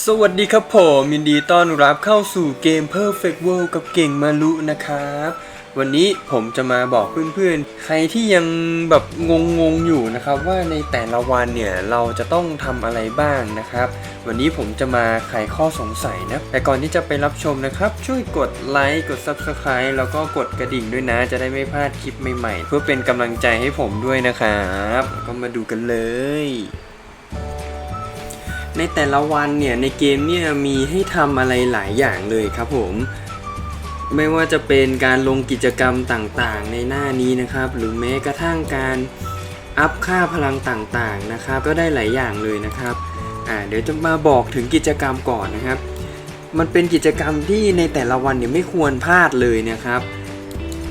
สวัสดีครับผมยินดีต้อนรับเข้าสู่เกม Perfect World กับเก่งมารุนะครับ วันนี้ผมจะมาบอกเพื่อนๆ ใครที่ยังแบบงงๆอยู่นะครับ ว่าในแต่ละวันเนี่ยเราจะต้องทำอะไรบ้างนะครับ วันนี้ผมจะมาไขข้อสงสัยนะ แต่ก่อนที่จะไปรับชมนะครับ ช่วยกดไลค์กด Subscribe แล้วก็กดกระดิ่งด้วยนะ จะได้ไม่พลาดคลิปใหม่ๆ เพื่อเป็นกำลังใจให้ผมด้วยนะครับ ก็มาดูกันเลย ในแต่ละวันเนี่ยในเกมเนี่ยมีให้ทำอะไรหลายอย่างเลยครับผมไม่ว่าจะเป็นการลงกิจกรรมต่างๆ ในหน้านี้นะครับ หรือแม้กระทั่งการอัพค่าพลังต่างๆนะครับ ก็ได้หลายอย่างเลยนะครับอ่าเดี๋ยวจะมาบอกถึงกิจกรรมก่อนนะครับ มันเป็นกิจกรรมที่ในแต่ละวันเนี่ยไม่ควรพลาดเลยนะครับ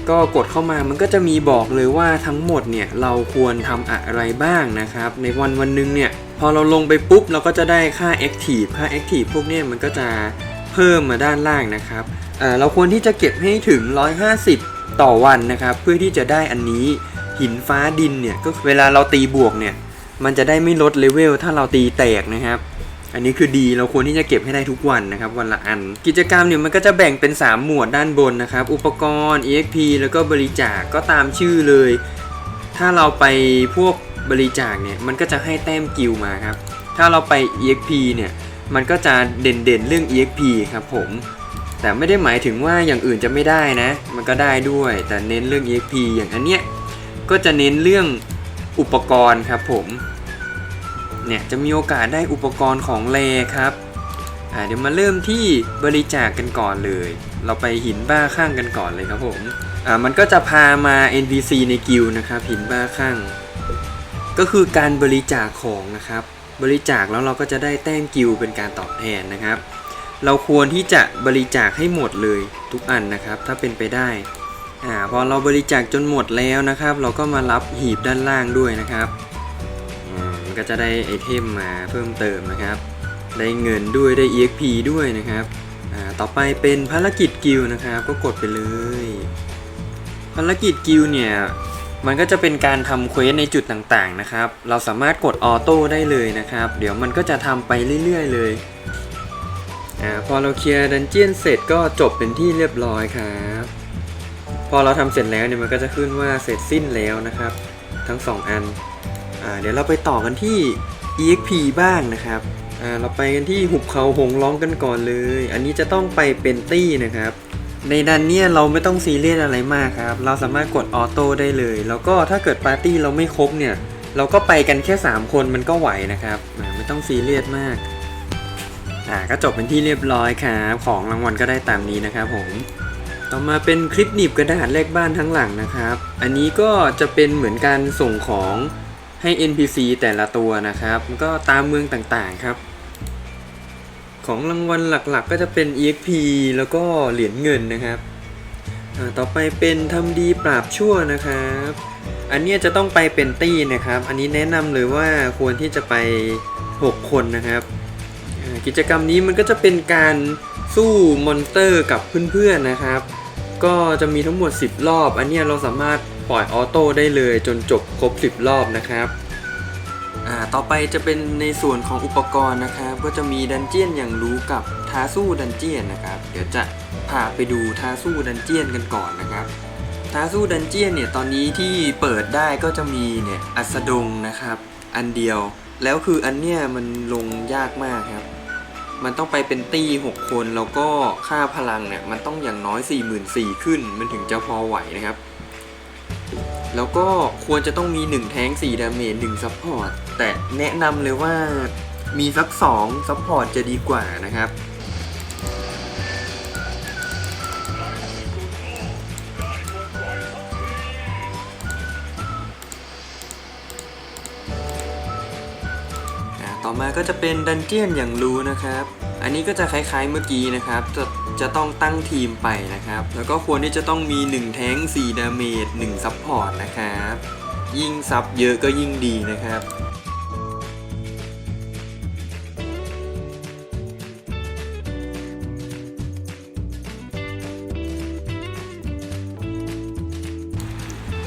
ก็กดเข้ามามันก็จะมีบอกเลยว่าทั้งหมดเนี่ยเราควรทำอะไรบ้างนะครับ ในวันวันหนึงเนี่ย พอเราลงไปปุ๊บเราก็จะได้ค่า Active ค่า Active พวกนี้มันก็จะเพิ่มมาด้านล่างนะครับเราควรที่จะเก็บให้ถึง 150 ต่อวันนะครับ เพื่อที่จะได้อันนี้หินฟ้าดินเนี่ยก็เวลาเราตีบวกเนี่ยมันจะได้ไม่ลดเลเวลถ้าเราตีแตกนะครับ อันนี้คือดีเราควรที่จะเก็บให้ได้ทุกวันนะครับ วันละอัน กิจกรรมเนี่ยมันก็จะแบ่งเป็น 3 หมวดด้านบนนะครับ อุปกรณ์ EXP แล้วก็บริจาคก็ตามชื่อเลย ถ้าเราไปพวก บริจาคเนี่ยมันก็จะให้แต้มกิลมาครับ ถ้าเราไป EXP เนี่ยมันก็จะเด่นๆเรื่อง EXP ครับผม แต่ไม่ได้หมายถึงว่าอย่างอื่นจะไม่ได้นะ มันก็ได้ด้วย แต่เน้นเรื่อง EXP อย่างอันเนี้ยก็จะเน้นเรื่องอุปกรณ์ครับผม เนี่ยจะมีโอกาสได้อุปกรณ์ของแรครับอ่าเดี๋ยวมาเริ่มที่บริจาคกันก่อนเลย เราไปหินบ้าข้างกันก่อนเลยครับผม อ่ามันก็จะพามา NPC ในกิลนะครับหินบ้าข้าง ก็คือการบริจาคของนะครับ บริจาคแล้วเราก็จะได้แต้มกิลเป็นการตอบแทนนะครับ เราควรที่จะบริจาคให้หมดเลยทุกอันนะครับ ถ้าเป็นไปได้อ่าพอเราบริจาคจนหมดแล้วนะครับ เราก็มารับหีบด้านล่างด้วยนะครับอ่ามันก็จะได้ไอเทมมาเพิ่มเติมนะครับ ได้เงินด้วยได้ EXP ด้วยนะครับอ่าต่อไปเป็นภารกิจกิลนะครับ ก็กดไปเลย ภารกิจกิลเนี่ย มันก็จะเป็นการทำเควสในจุดต่างๆนะครับ เราสามารถกดออโต้ได้เลยนะครับ เดี๋ยวมันก็จะทำไปเรื่อยๆเลยอ่าพอเราเคลียร์ดันเจียนเสร็จก็จบเป็นที่เรียบร้อยครับ พอเราทำเสร็จแล้วเนี่ยมันก็จะขึ้นว่าเสร็จสิ้นแล้วนะครับ ทั้งสองอันอ่าเดี๋ยวเราไปต่อกันที่ EXP บ้างนะครับอ่าเราไปกันที่หุบเขาหงร้องกันก่อนเลย อันนี้จะต้องไปเป็นตี้นะครับ ในดันเนี่ยเราไม่ต้องซีเรียสอะไรมากครับ เราสามารถกดออโต้ได้เลย แล้วก็ถ้าเกิดปาร์ตี้เราไม่ครบเนี่ย เราก็ไปกันแค่ 3 คนมันก็ไหวนะครับ ไม่ต้องซีเรียสมาก อ่าก็จบเป็นที่เรียบร้อยครับของรางวัลก็ได้ตามนี้นะครับผม ต่อมาเป็นคลิปหนีบกระดาษแลกบ้านทั้งหลังนะครับ อันนี้ก็จะเป็นเหมือนการส่งของให้ NPC แต่ละตัวนะครับ ก็ตามเมืองต่างๆครับ ของรางวัลหลักๆ ก็จะเป็น EXP แล้วก็เหรียญเงินนะครับ ต่อไปเป็นทำดีปราบชั่วนะครับ อันนี้จะต้องไปเป็นตี้นะครับ อันนี้แนะนำเลยว่าควรที่จะไป 6 คนนะครับ กิจกรรมนี้มันก็จะเป็นการสู้มอนสเตอร์กับเพื่อนๆนะครับ ก็จะมีทั้งหมด 10 รอบ อันนี้เราสามารถปล่อยออโต้ได้เลยจนจบครบ 10 รอบนะครับ อ่าต่อไปจะเป็นในส่วนของอุปกรณ์นะครับก็จะมีดันเจียนอย่างรู้กับท้าสู้ดันเจียนนะครับ เดี๋ยวจะพาไปดูท้าสู้ดันเจียนกันก่อนนะครับท้าสู้ดันเจียนเนี่ยตอนนี้ที่เปิดได้ก็จะมีเนี่ยอัสดงนะครับ อันเดียวแล้วคืออันเนี้ยมันลงยากมากครับ มันต้องไปเป็นตี้6คนแล้วก็ค่าพลังเนี่ยมันต้องอย่างน้อย 44,000ขึ้น มันถึงจะพอไหวนะครับ แล้วก็ควรจะต้องมี 1 แท้ง4ดาเมจ1ซัพพอร์ต แต่แนะนำเลยว่ามีสัก2ซัพพอร์ตจะดีกว่านะครับ ต่อมาก็จะเป็นดันเจียนอย่างรู้นะครับ อันนี้ก็จะคล้ายๆเมื่อกี้นะครับ จะต้องตั้งทีมไปนะครับ แล้วก็ควรที่จะต้องมี 1 แท้ง4ดาเมจ1ซัพพอร์ตนะครับ ยิ่งซับเยอะก็ยิ่งดีนะครับ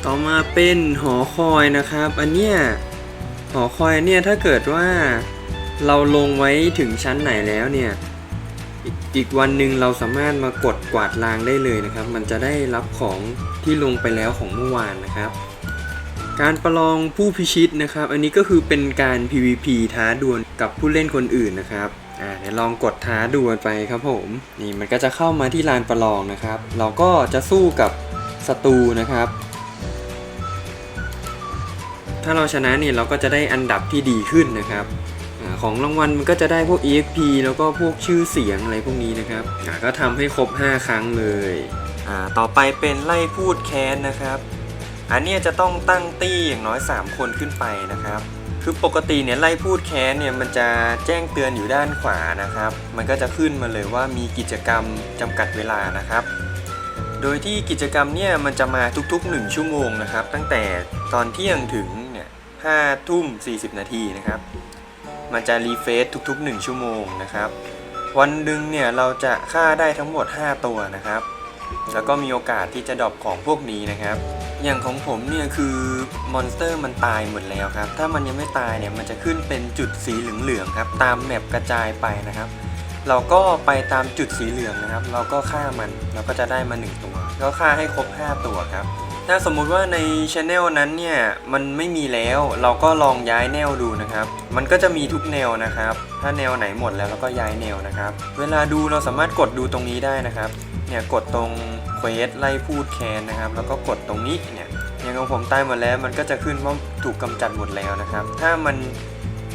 ต่อมาเป็นหอคอยนะครับ อันเนี้ยหอคอยเนี้ยถ้าเกิดว่าเราลงไว้ถึงชั้นไหนแล้วเนี่ย อีกวันหนึ่งเราสามารถมากดกวาดลางได้เลยนะครับ มันจะได้รับของที่ลงไปแล้วของเมื่อวานนะครับ การประลองผู้พิชิตนะครับ อันนี้ก็คือเป็นการ PVP ท้าดวลกับผู้เล่นคนอื่นนะครับอ่าเดี๋ยวลองกดท้าดวลไปครับผมนี่มันก็จะเข้ามาที่ลานประลองนะครับ เราก็จะสู้กับศัตรูนะครับ ถ้าเราชนะเนี่ยเราก็จะได้อันดับที่ดีขึ้นนะครับ ของรางวัลมันก็จะได้พวก EXP แล้วก็พวกชื่อเสียงอะไรพวกนี้นะครับอ่าก็ทำให้ครบ 5 ครั้งเลยอ่าต่อไปเป็นไล่พูดแค้นนะครับ อันเนี้ยจะต้องตั้งตี้อย่างน้อย 3 คนขึ้นไปนะครับ คือปกติเนี่ยไล่พูดแค้นเนี่ยมันจะแจ้งเตือนอยู่ด้านขวานะครับ มันก็จะขึ้นมาเลยว่ามีกิจกรรมจำกัดเวลานะครับโดยที่กิจกรรมเนี่ยมันจะมาทุกๆ 1 ชั่วโมงนะครับ ตั้งแต่ตอนเที่ยงถึงเนี่ย5ทุ่ม40 นาทีนะครับ มันจะรีเฟซทุกๆ 1 ชั่วโมงนะครับ วันหนึ่งเนี่ยเราจะฆ่าได้ทั้งหมด 5 ตัวนะครับ แล้วก็มีโอกาสที่จะดรอปของพวกนี้นะครับ อย่างของผมเนี่ยคือมอนสเตอร์มันตายหมดแล้วครับ ถ้ามันยังไม่ตายเนี่ยมันจะขึ้นเป็นจุดสีเหลืองๆครับ ตามแมปกระจายไปนะครับ เราก็ไปตามจุดสีเหลืองนะครับ เราก็ฆ่ามันเราก็จะได้มา 1 ตัว ก็ฆ่าให้ครบ 5 ตัวครับ ถ้าสมมุติว่าในช anel นั้นเนี่ย มันไม่มีแล้วเราก็ลองย้ายแนวดูนะครับ มันก็จะมีทุกแนวนะครับ ถ้าแนวไหนหมดแล้วเราก็ย้ายแนวนะครับ เวลาดูเราสามารถกดดูตรงนี้ได้นะครับ เนี่ยกดตรงเควสไล่พูดแคนนะครับ แล้วก็กดตรงนี้เนี่ยอย่างของผมตายหมดแล้ว มันก็จะขึ้นว่าถูกกำจัดหมดแล้วนะครับ ถ้ามัน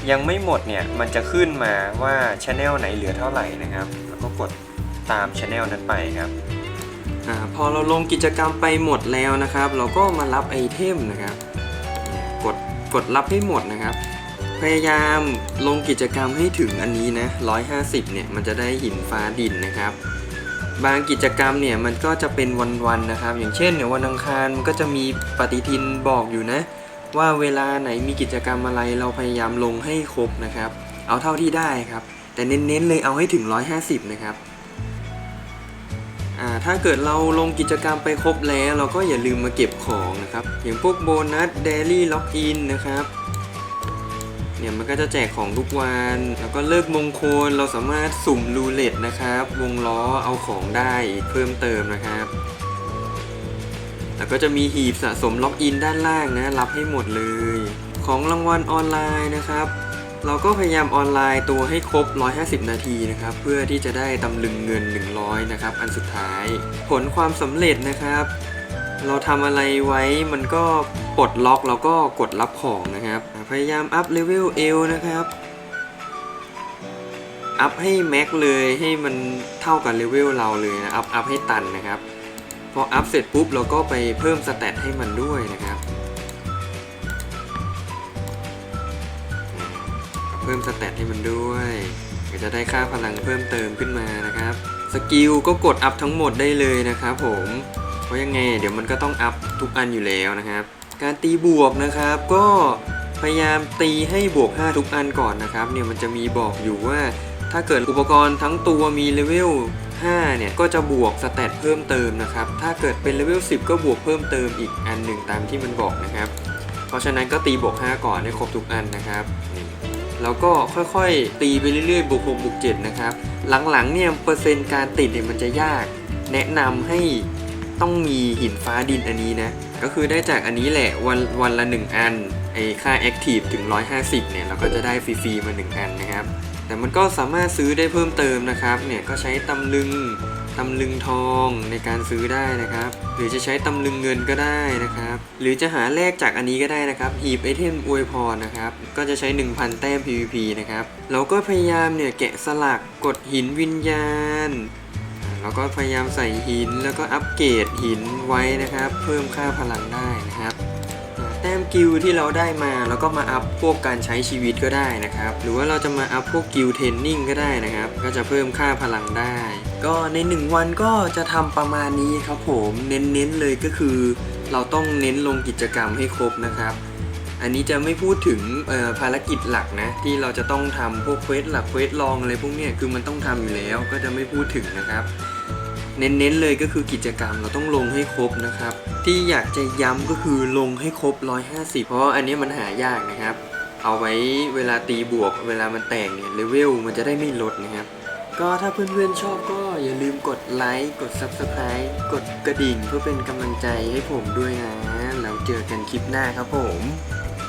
ยังไม่หมดเนี่ย มันจะขึ้นมาว่าช n e l ไหนเหลือเท่าไหร่นะครับ แล้วก็กดตามช n e l นั้นไปครับ อพอเราลงกิจกรรมไปหมดแล้วนะครับ เราก็มารับไอเทมนะครับ กดกดรับให้หมดนะครับ พยายามลงกิจกรรมให้ถึงอันนี้นะ 150 เนี่ยมันจะได้หินฟ้าดินนะครับ บางกิจกรรมเนี่ยมันก็จะเป็นวันๆนะครับ อย่างเช่นเนี่ยวันอังคารมันก็จะมีปฏิทินบอกอยู่นะ ว่าเวลาไหนมีกิจกรรมอะไรเราพยายามลงให้ครบนะครับ เอาเท่าที่ได้ครับ แต่เน้นๆเลยเอาให้ถึง 150 นะครับ ถ้าเกิดเราลงกิจกรรมไปครบแล้ว เราก็อย่าลืมมาเก็บของนะครับ อย่างพวกโบนัสเดลี่ล็อกอินนะครับเนี่ยมันก็จะแจกของทุกวัน แล้วก็เลิกมงคลเราสามารถสุ่มรูเล็ตนะครับ วงล้อเอาของได้อีกเพิ่มเติมนะครับ แล้วก็จะมีหีบสะสมล็อกอินด้านล่างนะ รับให้หมดเลย ของรางวัลออนไลน์นะครับ เราก็พยายามออนไลน์ตัวให้ครบ 150 นาทีนะครับ เพื่อที่จะได้ตำลึงเงิน 100 นะครับ อันสุดท้าย ผลความสำเร็จนะครับ เราทำอะไรไว้มันก็ปลดล็อกแล้วก็กดรับของนะครับ พยายามอัพเลเวลเอลนะครับ อัพให้แม็กเลยให้มันเท่ากับเลเวลเราเลยนะ อัพอัพให้ตันนะครับ พออัพเสร็จปุ๊บเราก็ไปเพิ่มสเตตให้มันด้วยนะครับ พิ่มสเตตให้มันด้วย ก็จะได้ค่าพลังเพิ่มเติมขึ้นมานะครับ สกิลก็กดอัพทั้งหมดได้เลยนะครับผม เพราะยังไงเดี๋ยวมันก็ต้องอัพทุกอันอยู่แล้วนะครับ การตีบวกนะครับก็พยายามตีให้บวก 5 ทุกอันก่อนนะครับเนี่ยมันจะมีบอกอยู่ว่าถ้าเกิดอุปกรณ์ทั้งตัวมีเลเวล5เนี่ยก็จะบวกสเตตเพิ่มเติมนะครับ ถ้าเกิดเป็นเลเวล10 ก็บวกเพิ่มเติมอีกอันหนึ่งตามที่มันบอกนะครับ เพราะฉะนั้นก็ตีบวก 5 ก่อนให้ครบทุกอันนะครับ แล้วก็ค่อยๆ ตีไปเรื่อยๆบวก6บวก7นะครับ หลังๆเนี่ยเปอร์เซ็นต์การติดเนี่ยมันจะยาก แนะนำให้ต้องมีหินฟ้าดินอันนี้นะ ก็คือได้จากอันนี้แหละวันวันละ 1 อันไอค่า Active ถึง 150เนี่ยเราก็จะได้ฟรีๆมา 1 อันนะครับ แต่มันก็สามารถซื้อได้เพิ่มเติมนะครับเนี่ยก็ใช้ตำลึง ตำลึงทองในการซื้อได้นะครับ หรือจะใช้ตำลึงเงินก็ได้นะครับ หรือจะหาแลกจากอันนี้ก็ได้นะครับหีบไอเทมอวยพรนะครับ ก็จะใช้ 1,000 แต้ม PVP นะครับเราก็พยายามเนี่ยแกะสลักกดหินวิญญาณแล้วก็พยายามใส่หินแล้วก็อัปเกรดหินไว้นะครับ เพิ่มค่าพลังได้นะครับแต้มกิลที่เราได้มาแล้วก็มาอัพพวกการใช้ชีวิตก็ได้นะครับ หรือว่าเราจะมาอัพพวกกิลเทรนนิ่งก็ได้นะครับ ก็จะเพิ่มค่าพลังได้ ก็ใน 1 วันก็จะทำประมาณนี้ครับผมเน้นๆเลยก็คือ เราต้องเน้นลงกิจกรรมให้ครบนะครับ อันนี้จะไม่พูดถึงภารกิจหลักนะที่เราจะต้องทำพวกเควสหลักเควสรองอะไรพวกนี้คือมันต้องทำอยู่แล้วก็จะไม่พูดถึงนะครับ เน้นๆเลยก็คือกิจกรรมเราต้องลงให้ครบนะครับ ที่อยากจะย้ำก็คือลงให้ครบ 150 เพราะอันนี้มันหายากนะครับ เอาไว้เวลาตีบวก เวลามันแตกเนี่ยเลเวลมันจะได้ไม่ลดนะครับ ก็ถ้าเพื่อนๆชอบก็อย่าลืมกดไลค์ กด Subscribe กดกระดิ่งเพื่อเป็นกำลังใจให้ผมด้วยนะ แล้วเจอกันคลิปหน้าครับผม